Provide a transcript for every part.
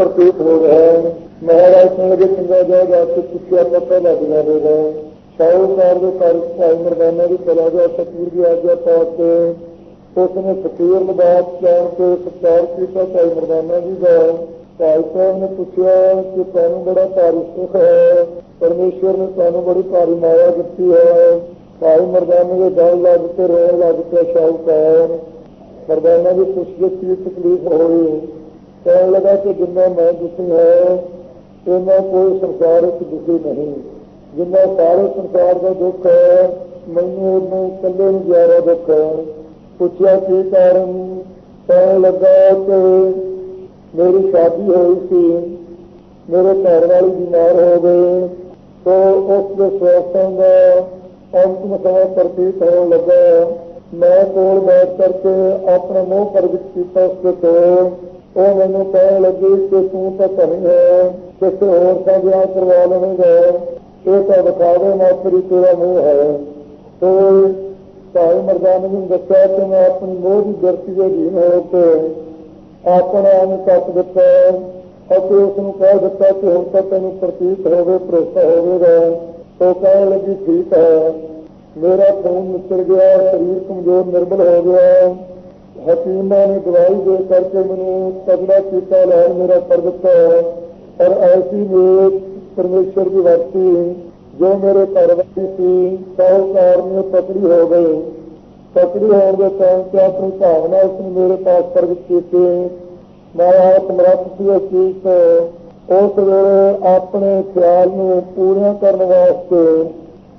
ਪ੍ਰਤੀਤ ਹੋ ਰਿਹਾ ਹੈ ਮਹਾਰਾਜ ਸਿੰਘ ਦੇ ਚੰਗਾ ਜਾਏਗਾ ਤੇ ਪੁੱਛਿਆ ਪਤਾ ਲੱਗ ਜਾਵੇਗਾ ਸ਼ਾਹੂਕਾਰ ਦੇ ਘਰ ਭਾਈ ਮਰਦਾਨਾ ਦੀ ਚਲਾ ਗਿਆ ਸਤਿਗੁਰ ਦੀ ਆਗਿਆ ਪਾ ਕੇ ਉਸ ਫਕੀਰ ਲਬਾਤ ਜਾਣ ਕੇ ਸਤਿਕਾਰ ਕੀਤਾ ਭਾਈ ਮਰਦਾਨਾ ਜੀ ਦਾ। ਭਾਈ ਸਾਹਿਬ ਨੇ ਪੁੱਛਿਆ ਕਿ ਤੁਹਾਨੂੰ ਬੜਾ ਭਾਰੀ ਸੁਖ ਹੈ। ਪਰਮੇਸ਼ਵਰ ਨੇ ਤੁਹਾਨੂੰ ਬੜੀ ਭਾਰੀ ਮਾਇਆ ਦਿੱਤੀ ਹੈ। ਭਾਈ ਮਰਦਾਨੇ ਦੇ ਦਲ ਲੱਗ ਤੇ ਰਹਿਣ ਲੱਗ ਪਿਆ ਸ਼ਾਹੂਕਾਰ ਮਰਦਾਨਾ ਦੀ ਪੁੱਛ ਕੀ ਤਕਲੀਫ ਹੋਈ ਕਹਿਣ ਲੱਗਾ ਕਿ ਜਿੰਨਾ ਮੈਂ ਦੁਖੀ ਹੈ ਉਹਨਾਂ ਕੋਈ ਸੰਸਾਰ ਵਿੱਚ ਦੁਖੀ ਨਹੀਂ। ਜਿੰਨਾ ਸਾਰੇ ਸੰਸਾਰ ਦਾ ਦੁੱਖ ਹੈ, ਮੈਨੂੰ ਉਹਨੂੰ ਇਕੱਲੇ ਨੂੰ ਜ਼ਿਆਦਾ ਦੁੱਖ ਹੈ। ਪੁੱਛਿਆ ਕੀ ਕਾਰਨ? ਕਹਿਣ ਲੱਗਾ ਕਿ ਮੇਰੀ ਸ਼ਾਦੀ ਹੋਈ ਸੀ। ਮੇਰੇ ਘਰ ਵਾਲੀ ਬਿਮਾਰ ਹੋ ਗਏ ਤੋ ਉਸ ਦੇ ਸਵਾਸਾਂ ਦਾ ਅੰਤਮ ਸਮਾਂ ਪ੍ਰਤੀਤ ਹੋਣ ਲੱਗਾ। ਮੈਂ ਕੋਲ ਬੈਠ ਕਰਕੇ ਆਪਣਾ ਮੋਹ ਪ੍ਰਗਟ ਕੀਤਾ ਉਸ ਦੇ ਉਹ ਮੈਨੂੰ ਕਹਿਣ ਲੱਗੀ ਕਿ ਤੂੰ ਤਾਂ ਧਨੀ ਹੈ, ਕਿਸੇ ਹੋਰ ਦਾ ਵਿਆਹ ਕਰਵਾ ਲਵੇਂਗਾ। ਇਹ ਤਾਂ ਦਿਖਾਵੇ ਮਾਤਰੀ ਤੇਰਾ ਮੋਹ ਹੈ। ਤੋ ਭਾਈ ਮਰਦਾਨੇ ਨੂੰ ਦੱਸਿਆ ਕਿ ਮੈਂ ਆਪਣੀ ਮੋਹ ਦੀ ਦਰਤੀ ਦੇ ਅਧੀਨ ਹੋ ਕੇ ਆਪਣਾ ਨੂੰ ਕੱਟ ਦਿੱਤਾ ਅਤੇ ਉਸ ਨੂੰ ਕਹਿ ਦਿੱਤਾ ਕਿ ਹੁਣ ਤਾਂ ਤੈਨੂੰ ਪ੍ਰਤੀਤ ਹੋਵੇ, ਭਰੋਸਾ ਹੋਵੇਗਾ। ਉਹ ਕਹਿਣ ਲੱਗੀ, ਠੀਕ ਹੈ। ਮੇਰਾ ਖੂਨ ਨਿਕਲ ਗਿਆ, ਸਰੀਰ ਕਮਜ਼ੋਰ, ਨਿਰਬਲ ਹੋ ਗਿਆ। ਹਕੀਮਾਂ ਨੇ ਦਵਾਈ ਦੇ ਕਰਕੇ ਮੈਨੂੰ ਤਗੜਾ ਕੀਤਾ ਲੈ ਮੇਰਾ ਕਰ ਔਰ ਐਸੀ ਮੇਰ ਪਰਮੇਸ਼ਰ ਦੀ ਵਰਤੀ, ਜੋ ਮੇਰੇ ਘਰ ਸੀ ਸਾਹੂਕਾਰ ਨੇ ਪਕੜੀ ਹੋ ਗਈ। ਪਕੜੀ ਹੋਣ ਦੇ ਟਾਈਮ ਤੇ ਆਪਣੀ ਭਾਵਨਾ ਉਸ ਨੇ ਮੇਰੇ ਪਾਸ ਪ੍ਰਗਟ ਕੀਤੀ। ਮੈਂ ਆਪ ਸਮਰੱਥ ਸੀ ਚੀਜ਼ ਤੋਂ। ਉਸ ਵੇਲੇ ਆਪਣੇ ਖਿਆਲ ਨੂੰ ਪੂਰੀਆਂ ਕਰਨ ਵਾਸਤੇ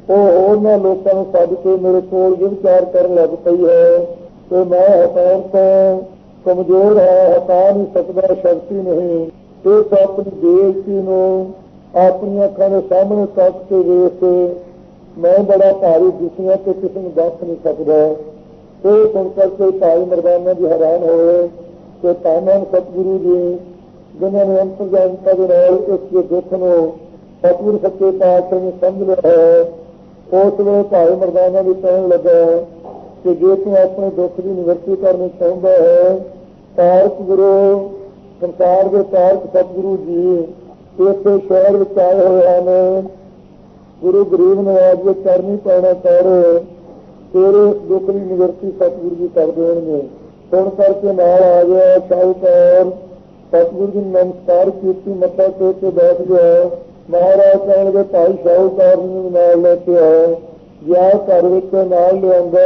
ਉਹ ਉਹਨਾਂ ਲੋਕਾਂ ਨੂੰ ਸੱਦ ਕੇ ਮੇਰੇ ਕੋਲ ਵਿਚਾਰ ਕਰਨ ਲੱਗ ਪਈ ਹੈ। ਕਿ ਮੈਂ ਹਟਾਉਣ ਤੋਂ ਕਮਜ਼ੋਰ ਹੈ ਹਟਾ ਨਹੀਂ ਸਕਦਾ ਸ਼ਕਤੀ ਨਹੀਂ। ਇਸ ਆਪਣੀ ਬੇਇੱਜ਼ਤੀ ਨੂੰ ਆਪਣੀਆਂ ਅੱਖਾਂ ਦੇ ਸਾਹਮਣੇ ਤੱਕ ਕੇ ਵੇਖ ਕੇ ਮੈਂ ਬੜਾ ਭਾਰੀ ਦੁਸ਼ੀਆਂ ਤੇ ਕਿਸੇ ਨੂੰ ਦੱਸ ਨਹੀਂ ਸਕਦਾ। ਇਹ ਸੁਣ ਕਰਕੇ ਭਾਈ ਮਰਦਾਨਾ ਜੀ ਹੈਰਾਨ ਹੋਏ ਕਿ ਤਾਮਨ ਸਤਿਗੁਰੂ ਜੀ, ਜਿਨ੍ਹਾਂ ਨੇ ਅੰਤਰਜਾਨਤਾ ਦੇ ਨਾਲ ਇਸ ਦੇ ਦੁੱਖ ਨੂੰ ਸਤਿਗੁਰੂ ਸੱਚੇ ਪਾਤਸ਼ਾਹ ਨੇ ਸਮਝ ਲਿਆ ਹੈ। ਉਸ ਵੇਲੇ ਭਾਈ ਮਰਦਾਨਾ ਵੀ ਕਹਿਣ ਲੱਗਾ ਕਿ ਜੇ ਤੂੰ ਆਪਣੇ ਦੁੱਖ ਦੀ ਨਿਵਰਤੀ ਕਰਨੀ ਚਾਹੁੰਦਾ ਹੈ ਤਾਰਕ ਗੁਰੂ, ਸੰਸਾਰ ਦੇ ਤਾਰਕ ਸਤਿਗੁਰੂ ਜੀ ਇਸੇ ਸ਼ਹਿਰ ਵਿੱਚ ਆਏ ਹੋਏ ਹਨ। ਗੁਰੂ ਗਰੀਬ ਨਵਾਜ ਦੇ ਕਰਨੀ ਪੈਣਾ ਕਰ ਤੇਰੇ ਦੁੱਖ ਦੀ ਨਿਵਰਤੀ ਸਤਿਗੁਰੂ ਜੀ ਕਰ ਦੇਣਗੇ। ਸੁਣ ਕਰਕੇ ਨਾਲ ਆ ਗਿਆ, ਸ਼ਾਹੂਕਾਰ। ਸਤਿਗੁਰੂ ਜੀ ਨਮਸਕਾਰ ਕੀਤੀ, ਮੱਥਾ ਟੇਕ ਕੇ ਬੈਠ ਗਿਆ। ਮਹਾਰਾਜ ਕਹਿਣ ਦੇ ਭਾਈ ਸ਼ਾਹੂਕਾਰ ਨੂੰ ਨਾਲ ਲੈ ਕੇ ਆਇਆ ਜਾਂ ਘਰ ਵਿੱਚ ਨਾਲ ਲਿਆਂਦਾ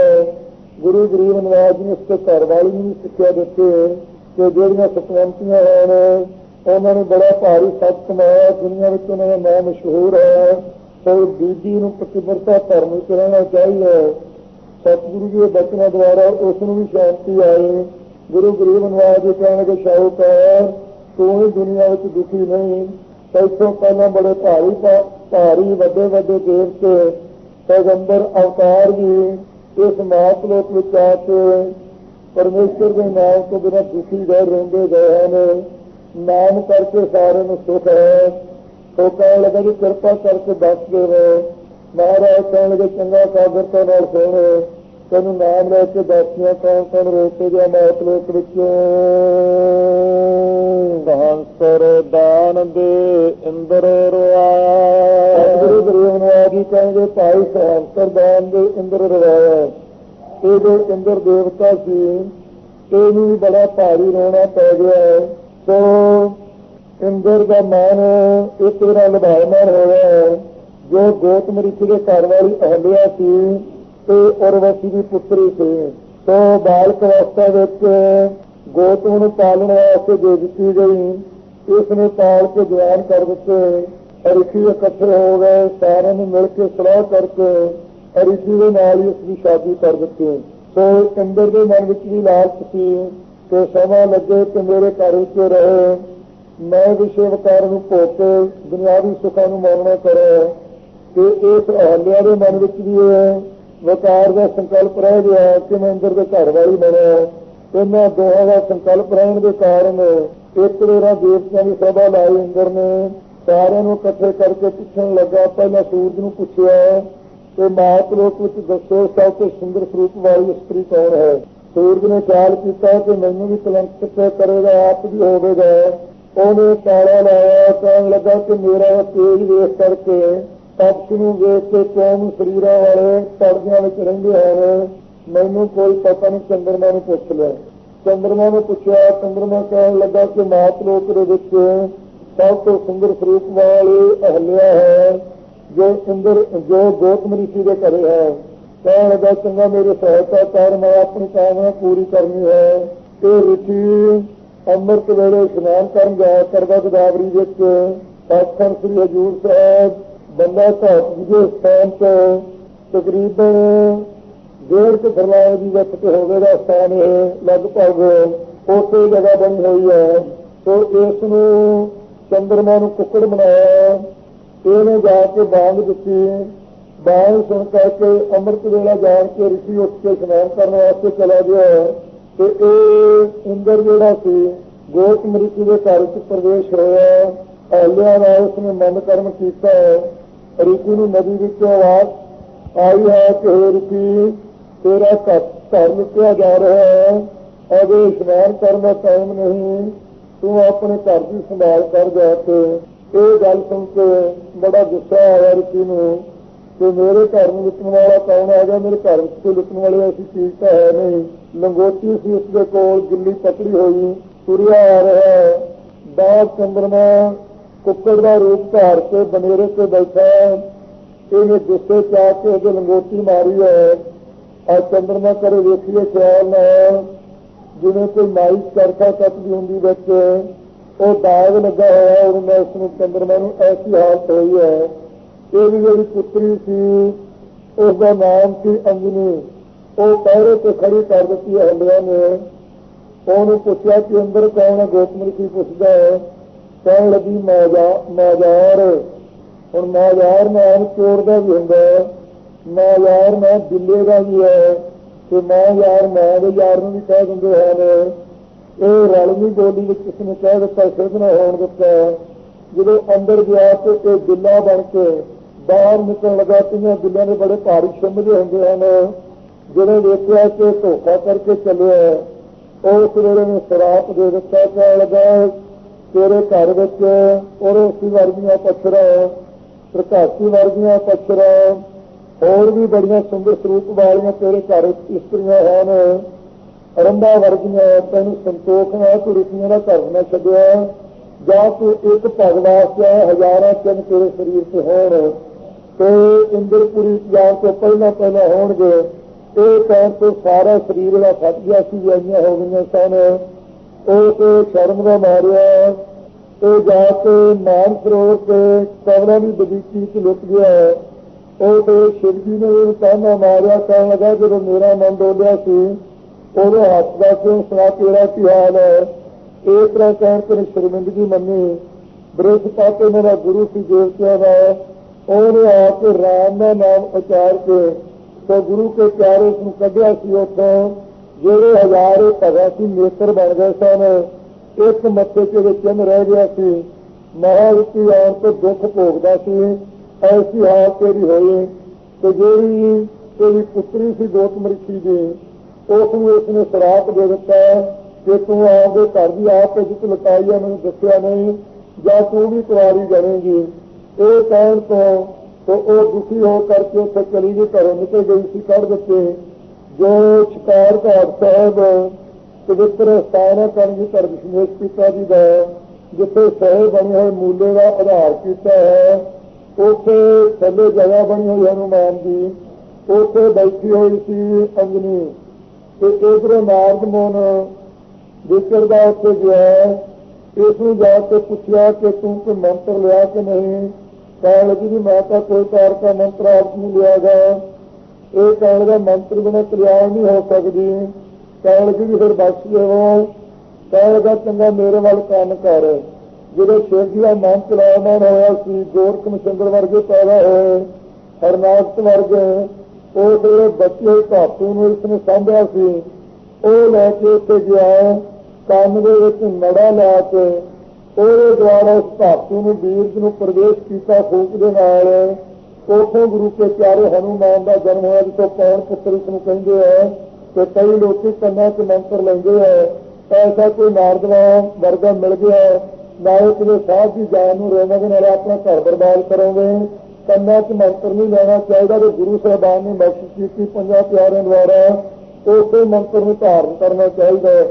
ਗੁਰੂ ਗਰੀਬ ਨਵਾਜ ਨੇ ਉਸ ਘਰ ਵਾਲੀ ਨੂੰ ਸਿੱਖਿਆ ਦਿੱਤੀ ਕਿ ਜਿਹੜੀਆਂ ਸਤਵੰਤੀਆਂ ਹਨ ਉਹਨਾਂ ਨੇ ਬੜਾ ਭਾਰੀ ਸੱਚ ਕਮਾਇਆ ਦੁਨੀਆ ਵਿੱਚ ਉਹਨਾਂ ਦਾ ਨਾਮ ਮਸ਼ਹੂਰ ਹੈ। ਸੋ ਬੀਬੀ ਨੂੰ ਪ੍ਰਤੀਬਰਤਾ ਧਰਮ ਵਿੱਚ ਰਹਿਣਾ ਚਾਹੀਦਾ ਸਤਿਗੁਰੂ ਜੀ ਦੇ ਬਚਨਾਂ ਦੁਆਰਾ ਉਸ ਨੂੰ ਵੀ ਸ਼ਾਂਤੀ ਆਈ ਗੁਰੂ ਗਰੀਬ ਨਵਾਜ ਜੀ ਕਹਿਣਗੇ ਸ਼ਾਹੂਕਾਰ, ਤੂੰ ਹੀ ਦੁਨੀਆ ਵਿੱਚ ਦੁਖੀ ਨਹੀਂ। ਸੈਸੋਂ ਪਹਿਲਾਂ ਬੜੇ ਭਾਰੀ ਭਾਰੀ ਵੱਡੇ ਵੱਡੇ ਦੇਵਤੇ, ਪੈਗੰਬਰ, ਅਵਤਾਰ ਜੀ ਇਸ ਮਾਤਲੋਕ ਵਿੱਚ ਆ ਕੇ ਪਰਮੇਸ਼ਰ ਦੇ ਨਾਮ ਤੋਂ ਬਿਨਾਂ ਦੁਖੀ ਗਏ ਰਹਿੰਦੇ ਗਏ ਹਨ। ਨਾਮ ਕਰਕੇ ਸਾਰਿਆਂ ਨੂੰ ਸੁਖ ਹੈ। ਤੋ ਕਹਿਣ ਲੱਗਾ ਜੀ ਕਿਰਪਾ ਕਰਕੇ ਦੱਸ ਦੇਵੋ। ਮਹਾਰਾਜ ਕਹਿਣ ਦੇ ਚੰਗਾ ਕਾਗਰਤਾ ਨਾਲ ਸੁਣ। ਤੈਨੂੰ ਨਾਮ ਲੈ ਕੇ ਦੱਸਿਆ ਕੌਣ ਕੌਣ ਰੋਕੇ ਗਿਆ ਮਾਤਲੋਕ ਵਿੱਚ? ਹੰਸਰ ਦਾਨ ਦੇ ਇੰਦਰ ਰਵਾਇਆ ਗੁਰੂ ਗਰੀਬ ਨਵਾਜੀ ਕਹਿੰਦੇ ਭਾਈ ਦਾਨ ਦੇ ਇੰਦਰ ਰਵਾਇਆ ਇਹ ਜੋ ਇੰਦਰ ਦੇਵਤਾ ਸੀ ਇਹਨੂੰ ਵੀ ਬੜਾ ਭਾਰੀ ਰੋਣਾ ਪੈ ਗਿਆ ਸੋ ਇੰਦਰ ਦਾ ਮਨ ਇੱਕ ਤਰ੍ਹਾਂ ਲਭਾਇਮਾਨ ਹੋਇਆ ਜੋ ਗੋਤਮ ਰਿਸ਼ੀ ਦੇ ਘਰ ਵਾਲੀ ਅਹਲਿਆ ਸੀ ਤੇ ਉਰਵਸ਼ੀ ਦੀ ਪੁੱਤਰੀ ਸੀ। ਸੋ ਬਾਲਕ ਅਵਸਥਾ ਵਿੱਚ ਗੋਤ ਨੂੰ ਪਾਲਣ ਵਾਸਤੇ ਦੇ ਦਿੱਤੀ ਗਈ। ਇਸ ਨੇ ਪਾਲ ਕੇ ਜਵਾਨ ਕਰ ਦਿੱਤੇ ਰਿਸ਼ੀ ਇਕੱਠੇ ਹੋ ਗਏ। ਸਾਰਿਆਂ ਨੂੰ ਮਿਲ ਕੇ ਸਲਾਹ ਕਰਕੇ ਰਿਸ਼ੀ ਦੇ ਨਾਲ ਹੀ ਉਸ ਦੀ ਸ਼ਾਦੀ ਕਰ ਦਿੱਤੀ। ਸੋ ਇੰਦਰ ਦੇ ਮਨ ਵਿੱਚ ਵੀ ਲਾਲਚ ਸੀ ਕਿ ਸਮਾਂ ਲੱਗੇ ਕਿ ਮੇਰੇ ਘਰ ਵਿੱਚ ਰਹੇ। ਮੈਂ ਵਿਸ਼ੇ ਵਕਾਰ ਨੂੰ ਭੋਗ ਕੇ ਦੁਨਿਆਵੀ ਸੁੱਖਾਂ ਨੂੰ ਮਾਣਨਾ ਕਰਾਂ। ਤੇ ਇਸ ਅਹਲਿਆ ਦੇ ਮਨ ਵਿੱਚ ਵੀ ਇਹ ਵਕਾਰ ਦਾ ਸੰਕਲਪ ਰਹਿ ਗਿਆ ਕਿ ਮੈਂ ਇੰਦਰ ਦੇ ਘਰ ਵਾਲੀ ਬਣਿਆ। ਇਹਨਾਂ ਦੋਹਾਂ ਦਾ ਸੰਕਲਪ ਰਹਿਣ ਦੇ ਕਾਰਨ ਇੱਕ ਵੇਰਾ ਦੇਵਤਿਆਂ ਦੀ ਸਭਾ ਲਾਈ ਇੰਦਰ ਨੇ। ਸਾਰਿਆਂ ਨੂੰ ਇਕੱਠੇ ਕਰਕੇ ਪੁੱਛਣ ਲੱਗਾ, ਪਹਿਲਾਂ ਸੂਰਜ ਨੂੰ ਪੁੱਛਿਆ, ਤੇ ਮਾਤ ਲੋਕ ਵਿੱਚ ਦੱਸੋ, ਸਭ ਤੋਂ ਸੁੰਦਰ ਸਰੂਪ ਵਾਲੀ ਇਸਤਰੀ ਕੌਣ ਹੈ? ਸੂਰਜ ਨੇ ਖਿਆਲ ਕੀਤਾ ਕਿ ਮੈਨੂੰ ਵੀ ਕਲੰਕਿਤ ਕਰੇਗਾ, ਆਪ ਵੀ ਹੋਵੇਗਾ। ਉਹਨੇ ਤਾਲਾ ਲਾਇਆ, ਕਹਿਣ ਲੱਗਾ ਕਿ ਮੇਰਾ ਤੇਜ ਵੇਖ ਕਰਕੇ ਤਪਸ਼ ਨੂੰ ਵੇਖ ਕੇ ਕੌਮ ਸਰੀਰਾਂ ਵਾਲੇ ਪਰਦਿਆਂ ਵਿੱਚ ਰਹਿੰਦੇ ਹਨ। ਮੈਨੂੰ ਕੋਈ ਪਤਾ ਨਹੀਂ ਚੰਦਰਮਾ ਨੂੰ ਪੁੱਛ ਲਿਆ। ਚੰਦਰਮਾ ਨੂੰ ਪੁੱਛਿਆ, ਚੰਦਰਮਾ ਕਹਿਣ ਲੱਗਾ ਕਿ ਮਾਤ ਲੋਕ ਦੇ ਵਿੱਚ ਸਭ ਤੋਂ ਸੁੰਦਰ ਸਰੂਪ ਵਾਲੀ ਅਹਲਿਆ ਹੈ, ਜੋ ਸੁੰਦਰ, ਜੋ ਗੌਤਮ ਰਿਸ਼ੀ ਦੇ ਘਰੇ ਹੈ। ਕਹਿਣ ਲੱਗਾ, ਚੰਗਾ ਮੇਰੇ ਸਹਾਇਤਾ ਕਰ, ਮੈਂ ਆਪਣੀ ਕਾਮਨਾ ਪੂਰੀ ਕਰਨੀ ਹੈ। ਤੇ ਰਿਸ਼ੀ ਅੰਮ੍ਰਿਤ ਵੇਲੇ ਇਸ਼ਨਾਨ ਕਰਨ ਜਾਇਆ ਕਰਦਾ ਗੋਦਾਵਰੀ ਵਿੱਚ। ਸਤਸੰਗ ਸ੍ਰੀ ਹਜੂਰ ਸਾਹਿਬ ਬੰਦਾ ਘਾਟ ਦੇ ਸਥਾਨ ਤੋਂ ਤਕਰੀਬਨ ਡੇਢ ਕੁ ਫਰਲਾਏ ਦੀ ਵਿੱਚ ਤੇ ਹੋਵੇ ਦਾ ਸਥਾਨ ਇਹ, ਲਗਭਗ ਉਸੇ ਜਗ੍ਹਾ ਬਣੀ ਹੋਈ ਹੈ। ਸੋ ਇਸ ਨੂੰ ਚੰਦਰਮਾ ਨੂੰ ਕੁੱਕੜ ਬਣਾਇਆ। ਇਹਨੇ ਜਾ ਕੇ ਬਾਂਗ ਦਿੱਤੀ। ਬਾਂਗ ਸੁਣ ਕਰਕੇ ਅੰਮ੍ਰਿਤ ਵੇਲਾ ਜਾਣ ਕੇ ਰਿਸ਼ੀ ਉੱਠ ਕੇ ਇਸ਼ਨਾਨ ਕਰਨ ਵਾਸਤੇ ਚਲਾ ਗਿਆ। ਤੇ ਇਹ ਇੰਦਰ ਜਿਹੜਾ ਸੀ, ਗੋਤ ਰਿਸ਼ੀ ਦੇ ਘਰ ਵਿੱਚ ਪ੍ਰਵੇਸ਼ ਹੋਇਆ। ਅਹਲਿਆ ਨਾਲ ਉਸਨੇ ਮਨ ਕਰਮ ਕੀਤਾ। ਰਿਸ਼ੀ ਨੂੰ ਨਦੀ ਵਿੱਚ ਆਵਾਜ਼ ਆਈ ਹੈ ਕਿ, ਹੇ ਰਿਸ਼ੀ ਤੇਰਾ ਘਰ ਘਰ ਜਾ ਰਿਹਾ ਹੈ। ਅਜੇ ਇਸ਼ਨਾਨ ਕਰਨ ਦਾ ਟਾਈਮ ਨਹੀਂ। ਤੂੰ ਆਪਣੇ ਘਰ ਦੀ ਸੰਭਾਲ ਕਰ ਜਾ ਕੇ ਇਹ ਗੱਲ ਸੁਣ ਕੇ ਬੜਾ ਗੁੱਸਾ ਆਇਆ ਰਿਸ਼ੀ ਨੂੰ ਕਿ ਮੇਰੇ ਘਰ ਨੂੰ ਲੁੱਟਣ ਵਾਲਾ ਕੌਣ ਆ ਗਿਆ ਮੇਰੇ ਘਰ ਵਿੱਚ ਕੋਈ ਲੁੱਟਣ ਵਾਲੀ ਐਸੀ ਚੀਜ਼ ਤਾਂ ਹੈ ਨਹੀਂ। ਲੰਗੋਟੀ ਸੀ ਉਸ ਦੇ ਕੋਲ, ਗਿੱਲੀ ਪਕੜੀ ਹੋਈ, ਤੁਰਿਆ ਆ ਰਿਹਾ ਹੈ। ਚੰਦਰਮਾ ਕੁੱਕੜ ਦਾ ਰੂਪ ਧਾਰ ਕੇ ਬਨੇਰੇ ਤੇ ਬੈਠਾ ਇਹਨੇ ਗੁੱਸੇ ਚ ਆ ਕੇ ਉਹਦੇ ਲੰਗੋਟੀ ਮਾਰੀ ਹੈ। ਆ ਚੰਦਰਮਾ ਕਰੇ ਵੇਖੀਏ, ਖਿਆਲ ਨਾਲ ਜਿਵੇਂ ਕੋਈ ਮਾਈ ਚਰਖਾ ਕੱਟਦੀ ਹੁੰਦੀ ਵਿੱਚ, ਉਹ ਦਾਗ ਲੱਗਾ ਹੋਇਆ ਉਹ ਮੈਂ ਉਸ ਨੂੰ ਚੰਦਰਮਾ ਨੂੰ ਐਸੀ ਹਾਲਤ ਹੋਈ ਹੈ। ਇਹ ਵੀ ਜਿਹੜੀ ਪੁੱਤਰੀ ਸੀ ਉਸ ਦਾ ਨਾਮ ਸੀ ਅੰਗਨੀ ਉਹ ਪਹਿਰੇ ਤੇ ਖੜੀ ਕਰ ਦਿੱਤੀ ਹੈ ਹੰਡਿਆਂ ਨੇ। ਉਹਨੂੰ ਪੁੱਛਿਆ ਕਿ ਅੰਦਰ ਕੌਣ ਹੈ? ਗੋਤਮਰ ਕੀ ਪੁੱਛਦਾ ਹੈ? ਕਹਿਣ ਲੱਗੀ ਮਾਜਾ ਮਾਜਾਰ ਹੁਣ ਮਾਜਾਰ ਨਾਮ ਚੋਰ ਦਾ ਵੀ ਹੁੰਦਾ ਹੈ। ਮਾਜਾਰ ਨਾਮ ਬਿੱਲੇ ਦਾ ਵੀ ਹੈ। ਤੇ ਮਾਜਾਰ ਮਾਂ ਦੇ ਯਾਰ ਨੂੰ ਵੀ ਕਹਿ ਦਿੰਦੇ ਹਨ। ਇਹ ਰਲਵੀਂ ਬੋਲੀ ਵਿੱਚ ਕਿਸੇ ਨੇ ਕਹਿ ਦਿੱਤਾ, ਸਿੱਧ ਨਾ ਹੋਣ ਦਿੱਤਾ। ਜਦੋਂ ਅੰਦਰ ਗਿਆ ਤੇ ਇਹ ਬਿੱਲਾ ਬਣ ਕੇ ਬਾਹਰ ਨਿਕਲਣ ਲੱਗਾ ਤੀਆਂ ਬਿੱਲਿਆਂ ਦੇ ਬੜੇ ਭਾਰੀ ਸ਼ੰਭਦੇ ਹੁੰਦੇ ਹਨ। ਜਿਹੜੇ ਵੇਖਿਆ ਕਿ ਧੋਖਾ ਕਰਕੇ ਚੱਲਿਆ ਉਸ ਵੇਲੇ ਨੇ ਸਰਾਪ ਦੇ ਦਿੱਤਾ ਕਹਿ ਲੱਗਾ ਤੇਰੇ ਘਰ ਵਿੱਚ ਔਰਸੀ ਵਰਗੀਆਂ ਪੱਥਰਾਂ, ਪ੍ਰਕਾਸ਼ੀ ਵਰਗੀਆਂ ਪੱਥਰਾਂ, ਹੋਰ ਵੀ ਬੜੀਆਂ ਸੁੰਦਰ ਸਰੂਪ ਵਾਲੀਆਂ ਤੇਰੇ ਘਰ ਇਸਤਰੀਆਂ ਹਨ। ਰੰਦਾ ਵਰਗੀਆਂ ਤੈਨੂੰ ਸੰਤੋਖ ਨਾਲ ਤੂੰ ਰਿਸ਼ੀਆਂ ਦਾ ਘਰ ਨਾ ਛੱਡਿਆ। ਜਾਂ ਤੂੰ ਇੱਕ ਭਗਵਾਸ ਵਾਸਤੇ ਹਜ਼ਾਰਾਂ ਚੰਨ ਤੇਰੇ ਸਰੀਰ ਤੇ ਹੋਣ। ਤੇ ਇੰਦਰਪੁਰੀ ਜਾਣ ਤੋਂ ਪਹਿਲਾਂ ਪਹਿਲਾਂ ਹੋਣਗੇ। ਇਹ ਕਹਿਣ ਤੋਂ ਸਾਰਾ ਸਰੀਰ ਦਾ ਫਟ ਗਿਆ ਸੀ ਜਾਈਆਂ ਹੋ ਗਈਆਂ ਸਨ। ਉਹ ਤੇ ਸ਼ਰਮ ਦਾ ਮਾਰਿਆ ਉਹ ਜਾ ਕੇ ਮਾਨ ਸਰੋਵਰ ਤੇ ਕਵਰਾਂ ਦੀ ਬਗੀਚੀ ਚ ਲੁੱਟ ਗਿਆ। ਉਹ ਤੇ ਸ਼ਿਵ ਜੀ ਨੇ ਇਹ ਤਾਨਾ ਮਾਰਿਆ ਕਹਿਣ ਲੱਗਾ ਜਦੋਂ ਮੇਰਾ ਮਨ ਡੋਲਿਆ ਸੀ, ਉਹਦੇ ਹੱਥ ਦਾ ਕਿਉਂ ਸੁਣਾ ਤੇਰਾ ਕੀ ਹਾਲ ਹੈ? ਇਸ ਤਰ੍ਹਾਂ ਕਹਿਣ ਤੇ ਸ਼ਰਮਿੰਦਗੀ ਮੰਨੀ। ਬ੍ਰਹਸਪਤੀ ਮੇਰਾ ਗੁਰੂ ਸੀ ਦੇਵਤਿਆਂ ਦਾ ਉਹਨੇ ਆ ਕੇ ਰਾਮ ਦਾ ਨਾਮ ਉਚਾਰ ਕੇ, ਤੇ ਗੁਰੂ ਕੇ ਪਿਆਰੇ ਨੂੰ ਕੱਢਿਆ ਸੀ ਉੱਥੋਂ। ਜਿਹੜੇ ਹਜ਼ਾਰੇ ਭਗਤ ਸੀ, ਨੇਤਰ ਬਣ ਗਏ ਸਨ ਇੱਕ ਮੱਥੇ ਤੇ ਚੰਨ ਰਹਿ ਗਿਆ ਸੀ। ਮਹਾਵਿਤੀ ਆਉਣ ਤੋਂ ਦੁੱਖ ਭੋਗਦਾ ਸੀ। ਐਸੀ ਹਾਲਤ ਤੇਰੀ ਹੋਈ। ਤੇ ਜਿਹੜੀ ਤੇਰੀ ਪੁੱਤਰੀ ਸੀ ਗੋਤਮ ਰਿਸ਼ੀ ਦੀ, ਉਸ ਨੂੰ ਇਸ ਨੇ ਸ਼ਰਾਪ ਦੇ ਦਿੱਤਾ ਕਿ ਤੂੰ ਆਪਦੇ ਘਰ ਦੀ ਆਪ ਇੱਜ਼ਤ ਲਟਾਈ ਆ, ਮੈਨੂੰ ਦੱਸਿਆ ਨਹੀਂ, ਜਾਂ ਤੂੰ ਵੀ ਕੁਆਰੀ ਜਾਣੇਗੀ ਇਹ ਕਹਿਣ ਤੋਂ ਤੋਂ ਉਹ ਦੁਖੀ ਹੋ ਕਰਕੇ ਉੱਥੇ ਚਲੀ ਗਈ, ਘਰੋਂ ਨਿਕਲ ਗਈ ਸੀ, ਕੱਢ ਦਿੱਤੇ। ਜੋ ਸ਼ਿਕਾਰ ਘਾਟ ਸਾਹਿਬ ਪਵਿੱਤਰ ਸਥਾਨ ਹੈ ਕਰਨਜੀ ਘਰ ਵਿਸ਼ਨੇਸ਼ ਪਿਤਾ ਜੀ ਦਾ, ਜਿੱਥੇ ਸਹਿ ਬਣੇ ਹੋਏ ਮੂਲੇ ਦਾ ਆਧਾਰ ਕੀਤਾ ਹੈ, ਉੱਥੇ ਥੱਲੇ ਜਗ੍ਹਾ ਬਣੀ ਹੋਈ ਹਨੂਮਾਨ ਦੀ, ਉੱਥੇ ਬੈਠੀ ਹੋਈ ਸੀ ਅੰਗਨੀ ਤੇ ਇਧਰੋਂ ਨਾਰਦ ਮੋਨ ਵਿਚਰਦਾ ਉੱਥੇ ਗਿਆ, ਇਸ ਨੂੰ ਜਾ ਕੇ ਪੁੱਛਿਆ ਕਿ ਤੂੰ ਕੋਈ ਮੰਤਰ ਲਿਆ ਕਿ ਨਹੀਂ? ਕਹਿਣ ਲੱਗੀ ਮਾਤਾ ਮੈਂ ਤਾਂ ਕੋਈ ਕਾਰ ਦਾ ਮੰਤਰ ਆਪ ਨੂੰ ਲਿਆ ਗਿਆ ਇਹ ਕਹਿਣ ਦਾ ਮੰਤਰ ਬਿਨਾਂ ਕਲਿਆਣ ਨਹੀਂ ਹੋ ਸਕਦੀ। ਕਹਿਣ ਲੱਗੀ ਵੀ ਫਿਰ ਬਖਸ਼ ਦੇਵੋ ਕਹਿਣ ਲੱਗਾ ਚੰਗਾ ਮੇਰੇ ਵੱਲ ਕੰਨ ਕਰ। ਜਦੋਂ ਸ਼ੇਰ ਦਾ ਮਨ ਚਲਾਇਮਾਨ ਹੋਇਆ ਸੀ ਗੋਰਖ ਮਚੰਦਰ ਵਰਗੇ ਪੈਦਾ ਹੋਏ ਹਰਨਾਥ ਵਰਗੇ, ਉਹ ਜਿਹੜੇ ਬੱਚੇ ਹੋਏ ਧਾਤੂ ਨੂੰ ਇਸਨੇ ਸਾਂਭਿਆ ਸੀ, ਉਹ ਲੈ ਕੇ ਉੱਥੇ ਗਿਆ ਕੰਨ ਦੇ ਵਿੱਚ ਮੜਾ ਲਾ ਕੇ, ਉਹਦੇ ਦੁਆਰਾ ਉਸ ਧਾਤੂ ਨੂੰ ਬੀਰਜ ਨੂੰ ਪ੍ਰਵੇਸ਼ ਕੀਤਾ ਫੂਕ ਦੇ ਨਾਲ। ਉਥੋਂ ਗੁਰੂ ਕੇ ਪਿਆਰੇ ਹਨੂਮਾਨ ਦਾ ਜਨਮ ਹੋਇਆ, ਜਿੱਥੋਂ ਪੌਣ ਪੁੱਤਰ ਇਸ ਨੂੰ ਕਹਿੰਦੇ ਆ ਤੇ ਕਈ ਲੋਕੀ ਕੰਨਾਂ 'ਚ ਮੰਤਰ ਲੈਂਦੇ ਆ ਐਸਾ ਕੋਈ ਨਾਰਦਵਾ ਵਰਗਾ ਮਿਲ ਗਿਆ ਨਾਲੇ ਕਿਤੇ ਸਾਹਿਬ ਦੀ ਜਾਨ ਨੂੰ ਰੋਵੋਗੇ, ਨਾਲੇ ਆਪਣਾ ਘਰ ਬਰਬਾਦ ਕਰੋਗੇ ਕੰਨਾਂ 'ਚ ਮੰਤਰ ਨਹੀਂ ਲੈਣਾ ਚਾਹੀਦਾ, ਤੇ ਗੁਰੂ ਸਾਹਿਬਾਨ ਨੇ ਬਖਸ਼ਿਸ਼ ਕੀਤੀ, ਪੰਜਾਂ ਪਿਆਰਿਆਂ ਦੁਆਰਾ ਉਸੇ ਮੰਤਰ ਨੂੰ ਧਾਰਨ ਕਰਨਾ ਚਾਹੀਦਾ ਹੈ।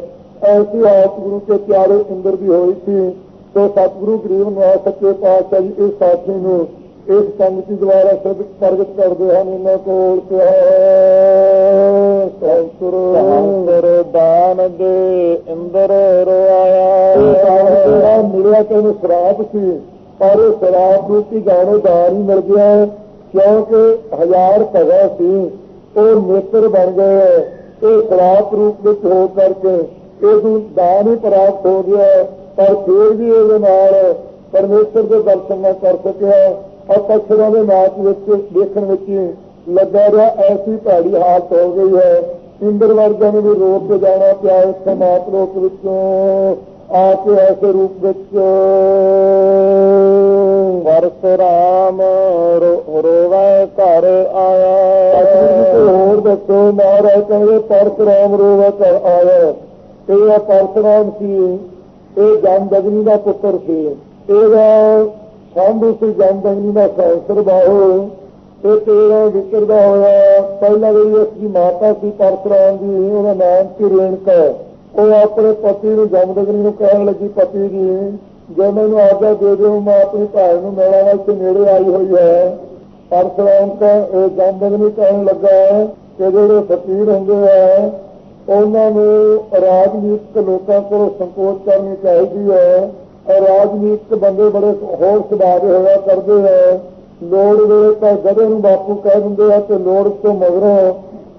ਐਸੀ ਹਾਲਤ ਗੁਰੂ ਕੇ ਪਿਆਰੇ ਇੰਦਰ ਦੀ ਹੋਈ ਸੀ, ਤੇ ਸਤਿਗੁਰੂ ਗਰੀਬ ਨਿਵਾਸ ਸੱਚੇ ਪਾਤਸ਼ਾਹ ਜੀ ਇਸ ਸਾਥੀ ਨੂੰ ਇਸ ਸੰਗਤੀ ਦੁਆਰਾ ਸਿੱਧ ਪ੍ਰਗਟ ਕਰਦੇ ਹਨ ਇਹਨਾਂ ਕੋਲ ਪਿਆ ਸਤਿਗੁਰੂ। ਸਹੰਸਰ ਦਾਨ ਦੇ ਇੰਦਰ ਇਹ ਰੋਆਇਆ ਜਿਹੜਾ ਮਿਲਿਆ ਤੈਨੂੰ ਸ਼ਰਾਬ ਸੀ ਪਰ ਇਹ ਸ਼ਰਾਬ ਰੂਪੀ ਗਾਣੇ ਦਾਨ ਹੀ ਮਿਲ ਗਿਆ ਕਿਉਂਕਿ ਹਜ਼ਾਰ ਭਗਾ ਸੀ ਉਹ ਮਿੱਤਰ ਬਣ ਗਏ। ਇਹ ਸ਼ਰਾਬ ਰੂਪ ਵਿੱਚ ਹੋ ਕਰਕੇ ਇਹ ਨੂੰ ਦਾਨ ਹੀ ਪ੍ਰਾਪਤ ਹੋ ਗਿਆ ਪਰ ਫਿਰ ਵੀ ਇਹਦੇ ਨਾਲ ਪਰਮੇਸ਼ਰ ਦੇ ਦਰਸ਼ਨ ਨਾ ਕਰ ਸਕਿਆ। ਅਪਛਰਾਂ ਦੇ ਨਾਚ ਵਿੱਚ ਦੇਖਣ ਵਿੱਚ ਲੱਗਾ ਰਿਹਾ, ਐਸੀ ਭੈੜੀ ਹਾਲਤ ਹੋ ਗਈ ਹੈ। ਇੰਦਰ ਵਰਗਾਂ ਨੂੰ ਵੀ ਰੋਕ ਕੇ ਜਾਣਾ ਪਿਆ ਇਸ ਸਮਾਤ ਲੋਕ ਵਿੱਚੋਂ, ਆ ਕੇ ਐਸੇ ਰੂਪ ਵਿੱਚ। ਪਰਸਰਾਮ ਰਾਮ ਰੋਵੈ ਘਰ ਆਇਆ। ਹੋਰ ਦੱਸੋ, ਮਹਾਰਾਜ ਕਹਿੰਦੇ, ਪਰਸ ਰਾਮ ਰੋਵਾ ਘਰ ਆਇਆ। ਇਹ ਆ ਪਰਸਰਾਮ ਸੀ, ਇਹ ਜਮਦਗਨੀ ਦਾ ਪੁੱਤਰ ਸੀ। ਇਹਦਾ ਸੰਭੂ ਸੀ ਜਮਦਗਨੀ ਦਾ ਸਹਸਰ ਬਾਹੂ ਇਹ ਤੇਰਾ ਵਿਕਰਦਾ ਹੋਇਆ। ਪਹਿਲਾਂ ਵੀ ਉਸ ਦੀ ਮਾਤਾ ਸੀ, ਪਰਸਰਾਮ ਦੀ, ਉਹਦਾ ਨਾਮ ਸੀ ਰੇਣਕਾ। ਉਹ ਆਪਣੇ ਪਤੀ ਨੂੰ ਜਮਦਗਨੀ ਨੂੰ ਕਹਿਣ ਲੱਗੀ, ਪਤੀ ਜੀ, ਜੇ ਮੈਨੂੰ ਆਗਿਆ ਦੇ ਦਿਓ, ਮੈਂ ਆਪਣੀ ਭੈਣ ਨੂੰ ਮਿਲਣ ਵਾਸਤੇ ਨੇੜੇ ਆਈ ਹੋਈ ਹੈ। ਪਰਸਰਾਮ ਤਾਂ ਇਹ ਜਮਦਗਨੀ ਕਹਿਣ ਲੱਗਾ ਕਿ ਜਿਹੜੇ ਫਕੀਰ ਹੁੰਦੇ ਆ, ਉਹਨਾਂ ਨੂੰ ਰਾਜਨੀਤਿਕ ਲੋਕਾਂ ਕੋਲੋਂ ਸੰਕੋਚ ਕਰਨੀ ਚਾਹੀਦੀ ਹੈ। ਰਾਜਨੀਤਿਕ ਬੰਦੇ ਬੜੇ ਹੋਰ ਸੁਭਾਅ ਦੇ ਹੋਇਆ ਕਰਦੇ ਹੈ ਲੋੜ ਵੇਲੇ ਤਾਂ ਗਧੇ ਨੂੰ ਬਾਪੂ ਕਹਿ ਦਿੰਦੇ ਆ ਤੇ ਲੋੜ ਤੋਂ ਮਗਰੋਂ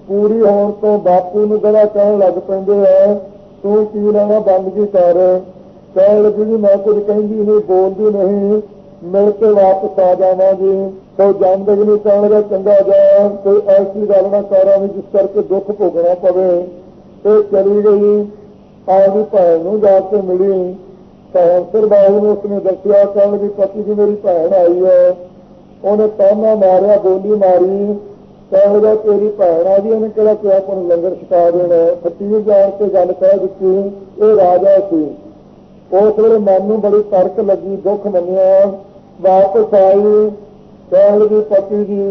ਪੂਰੀ ਹੋਣ ਤੋਂ ਬਾਪੂ ਨੂੰ ਗਧਾ ਕਹਿਣ ਲੱਗ ਪੈਂਦੇ ਆ। ਤੂੰ ਕੀ ਲੈਣਾ ਬੰਦਗੀ ਕਰ? ਕਹਿਣ ਲੱਗੀ ਜੀ, ਮੈਂ ਕੁਝ ਕਹਿੰਦੀ ਨਹੀਂ, ਬੋਲਦੀ ਨਹੀਂ। ਮਿਲ ਕੇ ਵਾਪਸ ਆ ਜਾਵਾਂਗੀ। ਸੋ ਜੰਦਗ ਨੂੰ ਕਹਿਣ ਦਾ ਚੰਗਾ ਜਾ। ਕੋਈ ਐਸੀ ਗੱਲ ਨਾ ਕਰਾਂ ਵੀ ਜਿਸ ਕਰਕੇ ਦੁੱਖ ਭੋਗਣਾ ਪਵੇ। ਇਹ ਚਲੀ ਗਈ। ਆਪਦੀ ਭੈਣ ਨੂੰ ਜਾ ਕੇ ਮਿਲੀ। ਭੈਣ ਸਹੰਸਰ ਬਾਹੂ ਨੂੰ ਉਸਨੇ ਦੱਸਿਆ ਕਹਿਣ ਲੱਗੀ ਪਤੀ ਜੀ ਮੇਰੀ ਭੈਣ ਆਈ ਹੈ। ਉਹਨੇ ਤਾਨਾ ਮਾਰਿਆ ਬੋਲੀ ਮਾਰੀ। ਕਹਿਣ ਤੇਰੀ ਭੈਣ ਆ ਗਈ ਉਹਨੇ ਕਿਹੜਾ ਕਿਹਾ ਆਪਾਂ ਨੂੰ ਲੰਗਰ ਛਕਾ ਦੇਣਾ ਫਤੀਹ ਜਾਣ ਕੇ ਗੱਲ ਕਹਿ ਦਿੱਤੀ, ਇਹ ਰਾਜਾ ਸੀ। ਉਸ ਵੇਲੇ ਮਨ ਨੂੰ ਬੜੀ ਤਰਕ ਲੱਗੀ, ਦੁੱਖ ਮੰਨਿਆ। ਵਾਪਸ ਆਈ। ਕਹਿਣ ਲੱਗੀ, ਪਤੀ ਜੀ,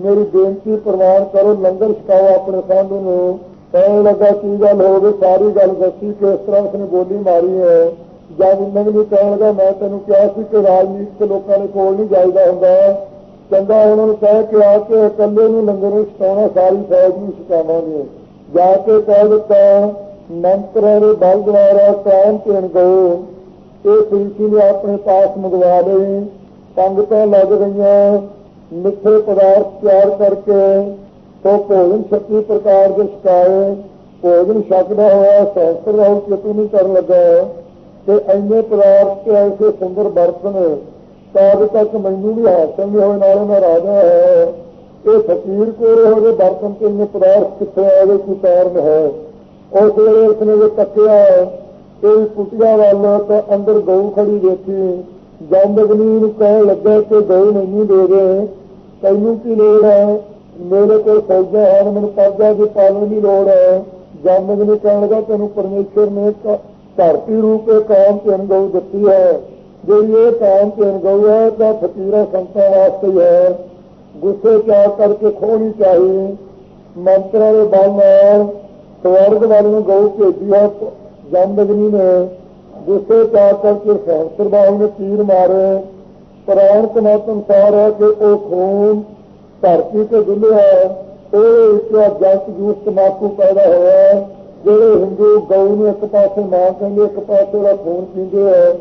ਮੇਰੀ ਬੇਨਤੀ ਪ੍ਰਵਾਨ ਕਰੋ, ਲੰਗਰ ਛਕਾਓ ਆਪਣੇ ਸਾਧੂ ਨੂੰ। ਕਹਿਣ ਲੱਗਾ, ਕੀ ਗੱਲ ਹੋ ਗਈ ਸਾਰੀ ਗੱਲ ਦੱਸੀ ਕਿ ਇਸ ਤਰ੍ਹਾਂ ਉਸਨੇ ਗੋਲੀ ਮਾਰੀ ਹੈ। ਜਦ ਨਗਨੀ ਕਹਿਣ ਲੱਗਾ ਮੈਂ ਤੈਨੂੰ ਕਿਹਾ ਸੀ ਕਿ ਰਾਜਨੀਤਿਕ ਲੋਕਾਂ ਦੇ ਕੋਲ ਨਹੀਂ ਜਾਈਦਾ ਹੁੰਦਾ। ਚੰਗਾ ਉਹਨਾਂ ਨੂੰ ਕਹਿ ਕੇ ਆ ਕੇ ਇਕੱਲੇ ਨੂੰ ਲੰਗਰ ਨੂੰ ਛਕਾਉਣਾ ਸਾਰੀ ਫੌਜ ਨੂੰ ਛਕਾਵਾਂਗੇ। ਜਾ ਕੇ ਕਹਿ ਦਿੱਤਾ, ਮੰਤਰਾਂ ਦੇ ਬਲ ਦੁਆਰਾ ਕਾਇਮ ਕਰਨ ਗਏ ਇਹ ਪ੍ਰੀਤੀ ਨੇ ਆਪਣੇ ਪਾਸ ਮੰਗਵਾ ਲਈ ਪੰਗਤਾਂ ਲੱਗ ਗਈਆਂ ਮਿੱਠੇ ਪਦਾਰਥ ਤਿਆਰ ਕਰਕੇ ਤੋ ਭੋਜਨ ਛੱਤੀ ਪ੍ਰਕਾਰ ਦੇ ਛਕਾਏ। ਭੋਜਨ ਛਕਦਾ ਹੋਇਆ ਸਹਸਰ ਰਾਹੁ ਚਤੂ ਨਹੀਂ ਕਰਨ ਲੱਗਾ। ਤੇ ਇੰਨੇ ਪਦਾਰਥ ਤੇ ਐਸੇ ਸੁੰਦਰ ਬਰਤਨ ਤਾਂ ਤੱਕ ਮੈਨੂੰ ਵੀ ਹਾਸਲ ਨਹੀਂ ਹੋਏ ਨਾਲੇ ਮੈਂ ਰਾਜਾ ਹੈ। ਇਹ ਫਕੀਰ ਕੋਲ ਹੋਵੇ ਬਰਤਨ ਤੇ ਇੰਨੇ ਪਦਾਰਥ ਕਿੱਥੇ ਆਵੇ ਕੀ ਕਾਰਨ ਹੈ? ਉਸ ਵੇਲੇ ਉਸਨੇ ਜੇ ਤੱਕਿਆ ਇਹ ਕੁਟਿਆ ਵੱਲ ਤਾਂ ਅੰਦਰ ਗਊ ਖੜੀ ਦੇਖੀ। ਜੰਦਗਨੀ ਨੂੰ ਕਹਿਣ ਲੱਗਾ ਕਿ ਗਊ ਨਹੀਂ ਦੇ ਦੇ, ਤੈਨੂੰ ਕੀ ਲੋੜ ਹੈ? ਮੇਰੇ ਕੋਲ ਫੌਜਾਂ ਹਨ, ਮੈਨੂੰ ਕਰਜ਼ਾ ਦੀ ਪਾਲਣ ਦੀ ਲੋੜ ਹੈ। ਜੰਦਗਨੀ ਕਹਿਣ ਲੱਗਾ, ਤੈਨੂੰ ਪਰਮੇਸ਼ਰ ਨੇ ਧਰਤੀ ਰੂਪ ਇਹ ਕਾਮ ਤੇ ਗਊ ਦਿੱਤੀ ਹੈ। ਜਿਹੜੀ ਇਹ ਕਾਮ ਤੇ ਗਊ ਹੈ, ਤਾਂ ਫਕੀਰਾਂ ਸੰਤਾਂ ਵਾਸਤੇ ਹੈ ਗੁੱਸੇ ਚਾਹ ਕਰਕੇ ਖੋਣੀ ਚਾਹੀ। ਮੰਤਰਾਂ ਦੇ ਬਲ ਸਵਰਗ ਵੱਲ ਨੂੰ ਗਊ ਭੇਜੀ ਹੈ ਜੰਦਗਨੀ ਨੇ। ਗੁੱਸੇ ਚਾਹ ਕਰਕੇ ਸਹਸਰ ਬਾਹੂ ਨੇ ਤੀਰ ਮਾਰੇ। ਪ੍ਰਾਣ ਕਮਾਤ ਅਨੁਸਾਰ ਹੈ ਕਿ ਉਹ ਖੂਨ ਧਰਤੀ ਤੇ ਡੁੱਲਿਆ। ਉਹ ਇੱਕ ਜੰਤ ਜੂਸ ਤਮਾਕੂ ਪੈਦਾ ਹੋਇਆ। ਜਿਹੜੇ ਹਿੰਦੂ ਗਊ ਨੂੰ ਇੱਕ ਪਾਸੇ ਮਾਂ ਕਹਿੰਦੇ, ਇੱਕ ਪਾਸੇ ਦਾ ਖੂਨ ਪੀਂਦੇ ਹੈ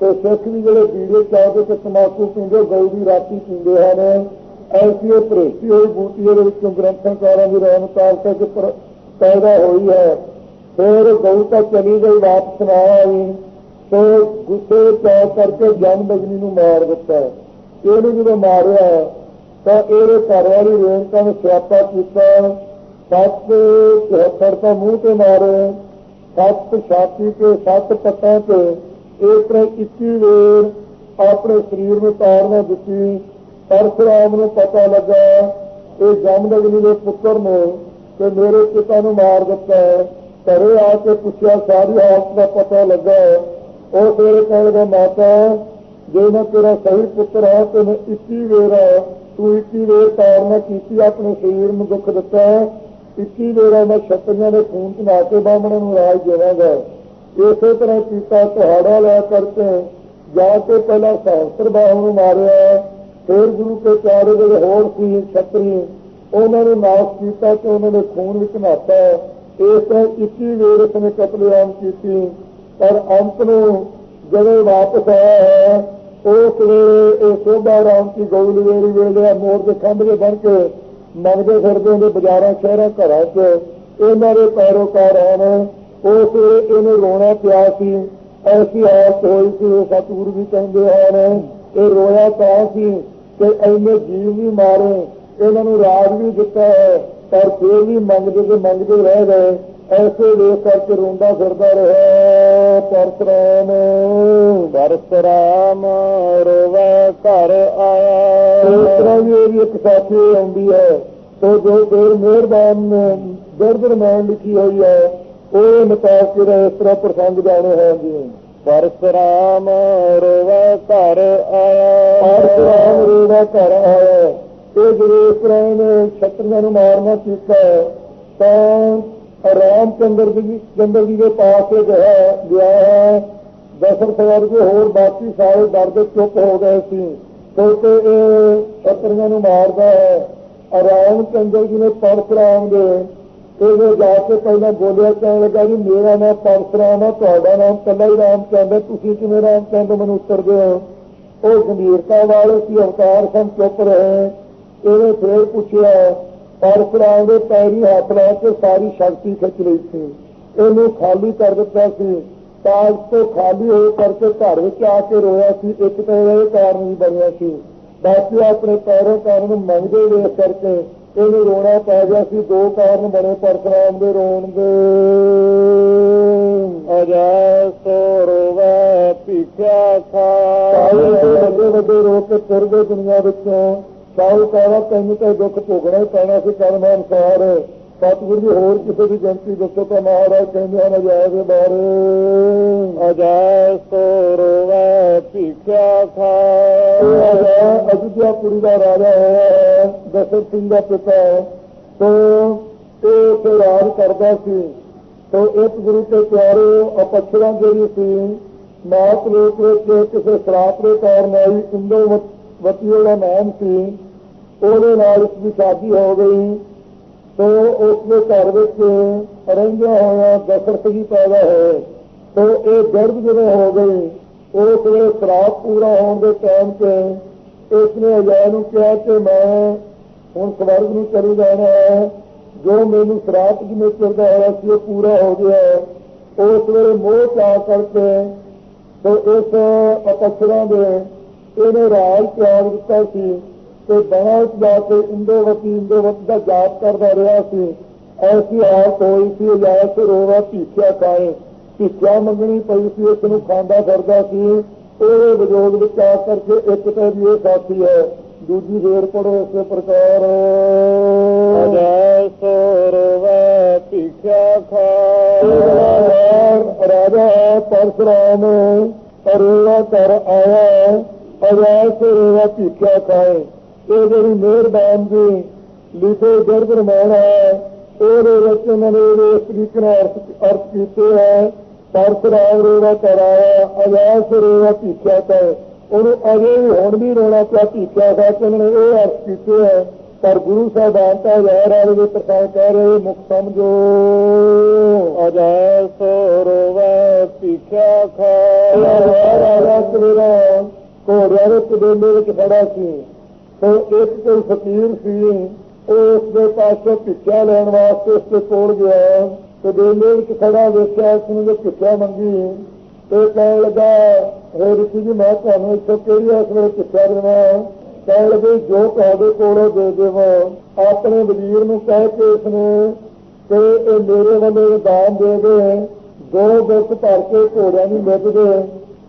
ਤੇ ਸਿੱਖ ਵੀ ਜਿਹੜੇ ਬੀੜੇ ਚਾਹਦੇ ਤੇ ਤਮਾਕੂ ਪੀਂਦੇ, ਗਊ ਦੀ ਰਾਤੀ ਪੀਂਦੇ ਹਨ। ਐਸੀ ਇਹ ਭਰੇਤੀ ਹੋਈ ਬੂਟੀ ਦੇ ਵਿੱਚੋਂ ਗ੍ਰੰਥਕਾਰਾਂ ਦੀ ਰਾਏ ਮੁਤਾਬਕ ਪਰ- ਪੈਦਾ ਹੋਈ ਹੈ। ਫਿਰ ਗਊ ਤਾਂ ਚਲੀ ਗਈ, ਵਾਪਸ ਨਾ ਆਈ। ਤੇ ਗੁੱਸੇ ਚਾਹ ਕਰਕੇ ਜਨ ਬਗਨੀ ਨੂੰ ਮਾਰ ਦਿੱਤਾ। ਇਹਨੂੰ ਜਦੋਂ ਮਾਰਿਆ, ਤਾਂ ਇਹਦੇ ਘਰ ਵਾਲੀ ਰੇਣਕਾ ਨੇ ਸਿਆਪਾ ਕੀਤਾ। ਸੱਤ ਹੱਥਰ ਤਾਂ ਮੂੰਹ ਤੇ ਮਾਰੇ, ਸੱਤ ਛਾਤੀ ਤੇ ਸੱਤ ਪੱਟਾਂ ਤੇ, ਇਸ ਤਰ੍ਹਾਂ 21 ਵੇਰ ਆਪਣੇ ਸਰੀਰ ਨੂੰ ਤਾੜਨਾ ਦਿੱਤੀ ਪਰਸ਼ੁਰਾਮ ਨੂੰ ਪਤਾ ਲੱਗਾ, ਇਹ ਜਮਦਗਨੀ ਦੇ ਪੁੱਤਰ ਨੇ ਕਿ ਮੇਰੇ ਪਿਤਾ ਨੂੰ ਮਾਰ ਦਿੱਤਾ ਹੈ। ਘਰੇ ਆ ਕੇ ਪੁੱਛਿਆ, ਸਾਰੀ ਹਾਲਤ ਦਾ ਪਤਾ ਲੱਗਾ ਉਹ ਤੇਰੇ ਵੇਲੇ ਕਹਿੰਦਾ ਮਾਤਾ, ਜੇ ਮੈਂ ਤੇਰਾ ਸਹੀ ਪੁੱਤਰ ਹਾਂ ਤੇ ਮੈਂ 21 ਵੇਰ ਤੂੰ 21 ਵੇਰ ਤਾਰਨਾ ਕੀਤੀ, ਆਪਣੇ ਸਰੀਰ ਨੂੰ ਦੁੱਖ ਦਿੱਤਾ ਇੱਕੀ ਵੇਰਾ ਮੈਂ ਛੱਤਰੀਆਂ ਦੇ ਖੂਨ ਚ ਨਾ ਕੇ ਬਾਹਮਣਾਂ ਨੂੰ ਰਾਜ ਦੇਵਾਂਗਾ। ਇਸੇ ਤਰ੍ਹਾਂ ਕੀਤਾ ਤੁਹਾਡਾ ਲੈ ਕਰਕੇ ਜਾ ਕੇ ਪਹਿਲਾਂ ਸਹਸਤਰ ਬਾਹੂ ਨੂੰ ਮਾਰਿਆ। ਫਿਰ ਗੁਰੂ ਕੇ ਚਾਰੇ ਜਿਹੜੇ ਹੋਰ ਸੀ ਛਤਰੀ ਉਹਨਾਂ ਨੂੰ ਨਾਸ਼ ਕੀਤਾ ਤੇ ਉਹਨਾਂ ਦੇ ਖੂਨ ਵਿੱਚ ਨਹਾਤਾ। ਇਸ ਤਰ੍ਹਾਂ 21 ਵੇਰ ਇਸਨੇ ਕਤਲੇਆਮ ਕੀਤੀ। ਪਰ ਅੰਤ ਨੂੰ ਜਦੋਂ ਵਾਪਸ ਆਇਆ ਹੈ, ਉਸ ਵੇਲੇ ਇਹ ਸੋਭਾ ਰਾਮ ਕੀ ਗੌਲ ਵੇਰੀ ਵੇਲੇ ਮੋਰ ਦੇ ਖੰਭ ਦੇ ਬਣ ਕੇ ਮੰਗਦੇ ਫਿਰਦੇ ਨੇ ਬਾਜ਼ਾਰਾਂ, ਸ਼ਹਿਰਾਂ, ਘਰਾਂ 'ਚ। ਇਹਨਾਂ ਦੇ ਪੈਰੋਕਾਰ ਹਨ ਉਸ ਇਹਨੂੰ ਰੋਣਾ ਪਿਆ ਸੀ। ਐਸੀ ਹਾਲਤ ਹੋਈ ਸੀ ਸਤਿਗੁਰੂ ਵੀ ਕਹਿੰਦੇ ਹਨ, ਇਹ ਰੋਇਆ ਤਾਂ ਸੀ ਕਿ ਐਨੇ ਜੀਵ ਵੀ ਮਾਰੇ। ਇਹਨਾਂ ਨੂੰ ਰਾਜ ਵੀ ਦਿੱਤਾ ਹੈ, ਪਰ ਫਿਰ ਵੀ ਮੰਗਦੇ ਤੇ ਮੰਗਦੇ ਰਹਿ ਗਏ। ਐਸੇ ਵੇਖ ਕਰਕੇ ਰੋਂਦਾ ਫਿਰਦਾ ਰਿਹਾ। ਪਰਸਰਾਮ ਪਰਸਰਾਮ ਰੋਵੇ ਘਰ ਇਸ ਆਇਆ ਤਰ੍ਹਾਂ ਵੀ ਇਹਦੀ ਇੱਕ ਸਾਥੀ ਆਉਂਦੀ ਹੈ। ਤੋ ਜੋ ਦੇਰ ਮਿਹਰਬਾਨ ਦਰਦਰ ਮੈਂ ਲਿਖੀ ਹੋਈ ਹੈ ਉਹ ਨਕਾਬ ਕੇ ਇਸ ਤਰ੍ਹਾਂ ਪ੍ਰਸੰਗ ਜਾਣੇ ਹੈ ਜੀ ਪਰਸਰਾਮ ਰੋਵੇ ਘਰ ਆਇਆ। ਪਰਸਰਾਮ ਰੇਵਾ ਘਰ ਆਇਆ। ਇਹ ਜਿਹੜੇ ਇਸ ਤਰ੍ਹਾਂ ਇਹਨੇ ਛਤਰੀਆਂ ਨੂੰ ਮਾਰਨਾ ਕੀਤਾ ਤਾਂ ਰਾਮ ਚੰਦਰ ਜੀ ਚੰਦਰ ਜੀ ਦੇ ਪਾਸ ਇਹ ਗਿਆ ਗਿਆ। ਹੈ ਦਸ਼ਰਥ ਵਰਗੇ ਹੋਰ ਬਾਕੀ ਸਾਰੇ ਡਰਦੇ ਚੁੱਪ ਹੋ ਗਏ ਸੀ ਕਿਉਂਕਿ ਇਹ ਛਤਰੀਆਂ ਨੂੰ ਮਾਰਦਾ ਹੈ। ਰਾਮ ਚੰਦਰ ਜੀ ਨੇ ਪਰਸ਼ਰਾਮ ਦੇ। ਇਹਦੇ ਜਾ ਕੇ ਪਹਿਲਾਂ ਬੋਲਿਆ, ਕਹਿਣ ਲੱਗਾ ਜੀ ਮੇਰਾ ਨਾਮ ਪਰਸ਼ਰਾਮ ਹੈ ਤੁਹਾਡਾ ਨਾਮ ਕੱਲਾ ਹੀ ਰਾਮ ਚੰਦਰ ਤੁਸੀਂ ਕਿਵੇਂ ਰਾਮ ਚੰਦਰ ਮੈਨੂੰ ਉੱਤਰਦੇ ਹੋ? ਉਹ ਗੰਭੀਰਤਾ ਵਾਲੇ ਸੀ, ਅਵਤਾਰ ਸੰ ਚੁੱਪ ਰਹੇ। ਇਹਨੇ ਫੇਰ ਪੁੱਛਿਆ ਪਰਸ਼ਰਾਮ ਦੇ ਪੈਰੀ ਹੱਥ ਲਾ ਕੇ ਸਾਰੀ ਸ਼ਕਤੀ ਖਿੱਚ ਲਈ ਸੀ। ਇਹਨੂੰ ਖਾਲੀ ਕਰ ਦਿੱਤਾ ਸੀ। ਤਾਜ ਤੋਂ ਖਾਲੀ ਹੋ ਕਰਕੇ ਘਰ ਵਿੱਚ ਆ ਕੇ ਰੋਇਆ ਸੀ, ਇੱਕ ਤਾਂ ਇਹ ਕਾਰਨ ਵੀ ਬਣਿਆ ਸੀ। ਬਾਕੀ ਆਪਣੇ ਪੈਰੋਂ ਕਾਰਨ ਨੂੰ ਮੰਗਦੇ ਵੇਖ ਕਰਕੇ ਇਹਨੂੰ ਰੋਣਾ ਪੈ ਗਿਆ ਸੀ ਦੋ ਕਾਰਨ ਬਣੇ ਪਰਸ਼ਰਾਮ ਦੇ ਰੋਣ ਦੇ। ਅਜੈ ਸੋ ਰੋਵੇ ਭਿਖਿਆ ਖਾ। ਵੱਡੇ ਵੱਡੇ ਰੋ ਕੇ ਤੁਰ ਗਏ ਦੁਨੀਆ ਵਿੱਚੋਂ ਸ਼ਾਹੂਕਾਰਾ ਤੈਨੂੰ ਤਾਂ ਦੁੱਖ ਭੋਗਣਾ ਹੀ ਪੈਣਾ ਸੀ ਕਰਮ ਅਨੁਸਾਰ ਸਤਿਗੁਰੂ ਜੀ ਹੋਰ ਕਿਸੇ ਦੀ ਗਿਣਤੀ ਦੱਸੋ ਤਾਂ ਮਹਾਰਾਜ ਕਹਿੰਦੇ ਹਨ ਅਜਾਇਬ ਦੇ ਬਾਰੇ ਅਜੈ ਸੋ ਰੋਵੇ ਭਿਖਿਆ ਖਾ ਅਯੁੱਧਿਆਪੁਰੀ ਦਾ ਰਾਜਾ ਹੈ ਦਸ਼ਰਥ ਸਿੰਘ ਦਾ ਪਿਤਾ ਹੈ। ਤੋ ਇਹ ਰਾਜ ਕਰਦਾ ਸੀ। ਤੋ ਇੱਕ ਗੁਰੂ ਤੇ ਪਿਆਰੇ ਅਪਛਰਾਂ ਜਿਹੜੀ ਸੀ। ਮਾਤ ਲੋਕ ਵਿੱਚ ਕਿਸੇ ਸ਼ਰਾਪ ਦੇ ਕਾਰਨ ਆਈ ਇੰਦੋਵਤੀ ਉਹਦਾ ਨਾਮ ਸੀ। ਉਹਦੇ ਨਾਲ ਉਸ ਦੀ ਸ਼ਾਦੀ ਹੋ ਗਈ। ਤੋ ਉਸ ਦੇ ਘਰ ਵਿੱਚ ਰਹਿੰਦਿਆਂ ਹੋਇਆ ਦਸ਼ਰਥ ਵੀ ਪੈਦਾ ਹੋਏ। ਤੋ ਇਹ ਗਰਭ ਜਦੋਂ ਹੋ ਗਏ ਉਸ ਵੇਲੇ ਸ਼ਰਾਪ ਪੂਰਾ ਹੋਣ ਦੇ ਟਾਈਮ ਤੇ ਇਸ ਨੇ ਅਜੈ ਨੂੰ ਕਿਹਾ ਕਿ ਮੈਂ ਹੁਣ ਸਵਰਗ ਨੂੰ ਚਲੀ ਜਾਣਾ ਹੈ। ਜੋ ਮੈਨੂੰ ਸ਼ਰਾਪ ਜਿਵੇਂ ਚਿਰਦਾ ਹੋਇਆ ਸੀ, ਉਹ ਪੂਰਾ ਹੋ ਗਿਆ। ਉਸ ਵੇਲੇ ਮੋਹ ਚਾ ਕਰਕੇ ਤੋ ਇਸ ਅਪਸਰਾਂ ਦੇ ਇਹਨੇ ਰਾਜ ਤਿਆਗ ਦਿੱਤਾ ਸੀ। ਤੇ ਵਿੱਚ ਜਾ ਕੇ ਇੰਦੋਵਤੀ ਇੰਦੋਵਤ ਦਾ ਜਾਪ ਕਰਦਾ ਰਿਹਾ ਸੀ। ਐਸੀ ਹਾਲਤ ਹੋਈ ਸੀ ਅਜਾਇ ਤੇ ਰੋਵਾ ਭੀਖਿਆ ਖਾਏ। ਭੀਖਿਆ ਮੰਗਣੀ ਪਈ ਸੀ ਇਸ ਨੂੰ ਖਾਂਦਾ ਫਿਰਦਾ ਸੀ। ਉਹਦੇ ਵਿਜੋਗ ਵਿੱਚ ਆ ਕਰਕੇ ਇੱਕ ਤਾਂ ਵੀ ਇਹ ਸਾਥੀ ਹੈ। ਦੂਜੀ ਫੇਰ ਪੜੋ ਇਸੇ ਪ੍ਰਕਾਰ। ਅਜੈ ਭਿਖਿਆ ਖਾ ਰਾਜਾ ਪਰਸ਼ਰਾਮ ਅਰੇਵਾ ਕਰ ਆਇਆ। ਅਜੈ ਸੇਵਾ ਭੀਖਿਆ ਖਾਏ। ਇਹ ਜਿਹੜੀ ਮਿਹਰਬਾਨ ਜੀ ਲਿਖੇ ਗਰਭ ਰਮਾਨ ਹੈ ਉਹਦੇ ਵਿੱਚ ਉਹਨਾਂ ਨੇ ਇਸ ਤਰੀਕੇ ਨਾਲ ਅਰਥ ਕੀਤੇ ਹੈ ਪਰਸ਼ਰਾਮ ਰੇਵਾ ਕਰ ਆਇਆ ਅਜੈ ਸੇਵਾ ਭੀਖਿਆ ਖਾਏ ਉਹਨੂੰ ਅਜੇ ਵੀ ਹੁਣ ਵੀ ਰੋਣਾ ਪਿਆ ਭੀਖਿਆ ਖਾ ਕੇ ਉਹਨਾਂ ਇਹ ਅਰਥ ਕੀਤੇ ਹੈ ਪਰ ਗੁਰੂ ਸਾਹਿਬਾਨ ਤਾਂ ਜ਼ਹਿਰ ਵਾਲੇ ਦੇ ਪ੍ਰਸਾਦ ਕਹਿ ਰਹੇ ਮੁਖ ਸਮਝੋ ਅਜੈ ਸੋ ਰੋਵੇ ਭਿਖਿਆ ਖਾ। ਰਾਜਾ ਸਵੇਰਾ ਘੋੜਿਆਂ ਦੇ ਕਬੇਲੇ ਵਿੱਚ ਖੜਾ ਸੀ। ਤੇ ਇੱਕ ਕੋਈ ਫਕੀਰ ਸੀ, ਉਹ ਉਸ ਦੇ ਪਾਸੋਂ ਭਿੱਖਿਆ ਲੈਣ ਵਾਸਤੇ ਉਸ ਦੇ ਕੋਲ ਗਿਆ ਕਬੇਲੇ ਵਿੱਚ ਖੜਾ ਵੇਖਿਆ ਉਸ ਨੇ ਭਿੱਖਿਆ ਮੰਗੀ ਤੇ ਕਹਿਣ ਲੱਗਾ ਹੈ ਰਿਸ਼ੀ ਜੀ, ਮੈਂ ਤੁਹਾਨੂੰ ਇੱਥੋਂ ਕਿਹੜੀ ਇਸ ਵੇਲੇ ਭਿੱਖਿਆ ਦੇਵਾਂ? ਕਹਿਣ ਲੱਗੇ, ਜੋ ਤੁਹਾਡੇ ਕੋਲੋਂ ਦੇ ਦੇਵਾਂ। ਆਪਣੇ ਵਜ਼ੀਰ ਨੂੰ ਕਹਿ ਕੇ ਇਸ ਨੇ ਤੇ ਇਹ ਮੇਰੇ ਵੱਲੋਂ ਦਾਨ ਦੇ ਦੇ, ਦੋ ਦੁੱਖ ਭਰ ਕੇ ਘੋੜਿਆਂ ਦੀ ਮਿੱਦ ਦੇ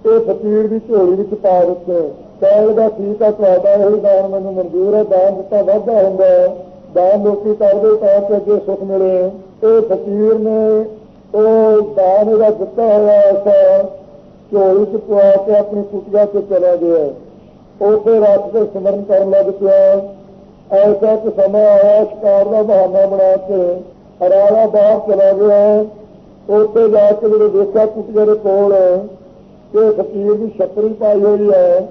ਇਹ ਫਕੀਰ ਦੀ ਝੋਲੀ ਵਿੱਚ ਪਾ ਦਿੱਤੇ। ਕਹਿਣ ਦਾ ਠੀਕ ਆ ਤੁਹਾਡਾ ਇਹ ਦਾਨ ਮੈਨੂੰ ਮਨਜ਼ੂਰ ਹੈ, ਦਾਨ ਦਿੱਤਾ ਵਾਧਾ ਹੁੰਦਾ ਹੈ। ਦਾਨ ਲੋਕੀ ਕਰਦੇ ਤਾਂ ਕਿ ਅੱਗੇ ਸੁੱਖ ਮਿਲੇ। ਇਹ ਫਕੀਰ ਨੇ ਉਹ ਦਾਨ ਇਹਦਾ ਦਿੱਤਾ ਹੋਇਆ ਐਸਾ ਝੋਲੀ ਚ ਪਵਾ ਕੇ ਆਪਣੀ ਕੁਟੀਆ ਤੇ ਚਲਾ ਗਿਆ। ਉਸੇ ਰਾਤ ਤੇ ਸਿਮਰਨ ਕਰਨ ਲੱਗ ਪਿਆ। ਐਸਾ ਕਿ ਸਮਾਂ ਆਇਆ, ਸ਼ਿਕਾਰ ਦਾ ਬਹਾਨਾ ਬਣਾ ਕੇ ਹਰਾਲਾ ਬਾਹਰ ਚਲਾ ਗਿਆ। ਉੱਥੇ ਜਾ ਕੇ ਜਿਹੜੇ ਦੇਖਿਆ ਕੁਟੀਆ ਦੇ ਕੋਲ, ਇਹ ਫਕੀਰ ਦੀ ਛਤਰੀ ਪਾਈ ਹੋਈ ਹੈ।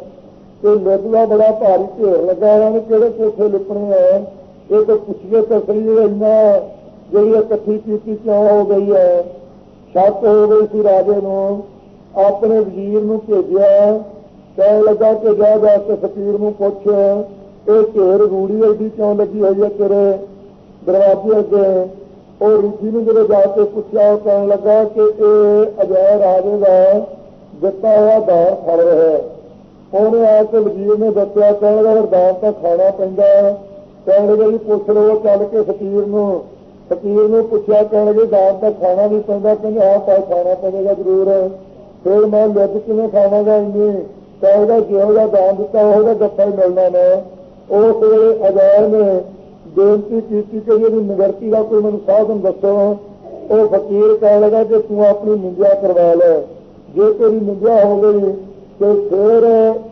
ਤੇ ਲੱਦੂਆ ਬੜਾ ਭਾਰੀ ਢੇਰ ਲੱਗਾ ਹੋਇਆ ਨੇ ਕਿਹੜੇ ਕੋਠੇ ਲਿਪਣੇ ਆ। ਇਹ ਤਾਂ ਪੁੱਛੀਏ ਤਾਂ ਸਹੀ ਇੰਨਾ ਜਿਹੜੀ ਇਕੱਠੀ ਕੀਤੀ ਕਿਉਂ ਹੋ ਗਈ ਹੈ? ਸ਼ੱਕ ਹੋ ਗਈ ਸੀ ਰਾਜੇ ਨੂੰ, ਆਪਣੇ ਵਜ਼ੀਰ ਨੂੰ ਭੇਜਿਆ। ਕਹਿਣ ਲੱਗਾ ਕਿ ਜਾ ਜਾ ਕੇ ਫਕੀਰ ਨੂੰ ਪੁੱਛ, ਇਹ ਢੇਰ ਰੂੜੀ ਐਡੀ ਕਿਉਂ ਲੱਗੀ ਹੋਈ ਹੈ ਤੇਰੇ ਦਰਵਾਜ਼ੇ ਅੱਗੇ? ਉਹ ਰੀਜੀ ਨੂੰ ਜਦੋਂ ਜਾ ਕੇ ਪੁੱਛਿਆ, ਉਹ ਕਹਿਣ ਲੱਗਾ ਕਿ ਇਹ ਅਜੈ ਰਾਜੇ ਦਾ ਦਿੱਤਾ ਹੋਇਆ ਦਾਨ ਫੜ ਰਿਹਾ ਹੈ। ਉਹਨੇ ਆ ਕੇ ਵਜ਼ੀਰ ਨੇ ਦੱਸਿਆ ਕਹਿੰਦਾ ਫਿਰ ਦਾਨ ਤਾਂ ਖਾਣਾ ਪੈਂਦਾ ਹੈ। ਕਹਿੰਦੇ ਜੀ ਪੁੱਛ ਲਓ ਚੱਲ ਕੇ ਫਕੀਰ ਨੂੰ ਫਕੀਰ ਨੂੰ ਪੁੱਛਿਆ ਕਹਿੰਦੇ ਦਾਨ ਤਾਂ ਖਾਣਾ ਵੀ ਪੈਂਦਾ, ਕਹਿੰਦੇ ਆਹ ਤਾਂ ਖਾਣਾ ਪਵੇਗਾ ਜ਼ਰੂਰ ਫਿਰ ਮੈਂ ਲੱਜ ਕਿਵੇਂ ਖਾਵਾਂਗਾ ਇੰਨੀ? ਕਹਿੰਦਾ ਜਿਹੋ ਦਾ ਦਾਨ ਦਿੱਤਾ ਉਹਦਾ ਗੱਫਾ ਹੀ ਮਿਲਣਾ ਨੇ। ਉਸ ਵੇਲੇ ਅਜੈਰ ਨੇ ਬੇਨਤੀ ਕੀਤੀ ਕਿ ਇਹਦੀ ਨਿਗਰਤੀ ਦਾ ਕੋਈ ਮੈਨੂੰ ਸਾਧਨ ਦੱਸੋ। ਉਹ ਫਕੀਰ ਕਹਿਣ ਲੱਗਾ ਕਿ ਤੂੰ ਆਪਣੀ ਨਿੰਦਿਆ ਕਰਵਾ ਲੈ। ਜੇ ਤੇਰੀ ਨਿੰਦਿਆ ਹੋ ਗਈ ਤੇ ਫਿਰ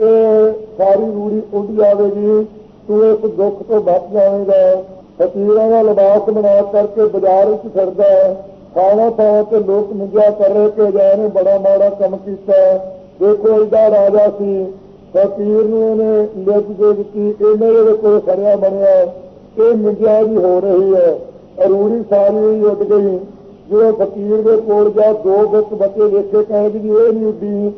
ਇਹ ਸਾਰੀ ਰੂੜੀ ਉੱਡ ਜਾਵੇਗੀ, ਤੂੰ ਇਸ ਦੁੱਖ ਤੋਂ ਬਚ ਜਾਵੇਂਗਾ। ਫਕੀਰਾਂ ਦਾ ਲਿਬਾਸ ਬਣਾ ਕਰਕੇ ਬਾਜ਼ਾਰ ਵਿੱਚ ਫਿਰਦਾ ਹੈ। ਖਾਣਾ ਪਾ ਕੇ ਲੋਕ ਨਿੰਦਿਆ ਕਰ ਰਹੇ ਕਿ ਜੈ ਨੇ ਬੜਾ ਮਾੜਾ ਕੰਮ ਕੀਤਾ। ਦੇਖੋ, ਇਹਦਾ ਰਾਜਾ ਸੀ। ਫਕੀਰ ਨੂੰ ਇਹਨੇ ਲਿਖ ਦੇ ਦਿੱਤੀ ਇਹਨੇ ਇਹਦੇ ਕੋਲ ਖੜਿਆ ਬਣਿਆ। ਇਹ ਨਿੰਦਿਆ ਵੀ ਹੋ ਰਹੀ ਹੈ। ਰੂੜੀ ਸਾਰੀ ਹੀ ਉੱਡ ਗਈ। ਜਦੋਂ ਫਕੀਰ ਦੇ ਕੋਲ ਜਾ, ਦੋ ਗੁੱਟ ਬੱਚੇ ਵੇਖੇ, ਕਹਿੰਦੇ ਜੀ ਇਹ ਨਹੀਂ ਉੱਡੀ।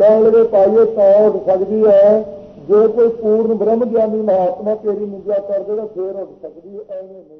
ਕਹਿਣ ਲੱਗੇ ਪਾਈਏ ਤਾਂ ਉੱਠ ਸਕਦੀ ਹੈ, ਜੇ ਕੋਈ ਪੂਰਨ ਬ੍ਰਹਮ ਗਿਆਨੀ ਮਹਾਤਮਾ ਤੇਰੀ ਨਿੰਦਿਆ ਕਰ ਦੇਗਾ ਫੇਰ ਉੱਠ ਸਕਦੀ ਹੈ, ਐਵੇਂ ਨਹੀਂ।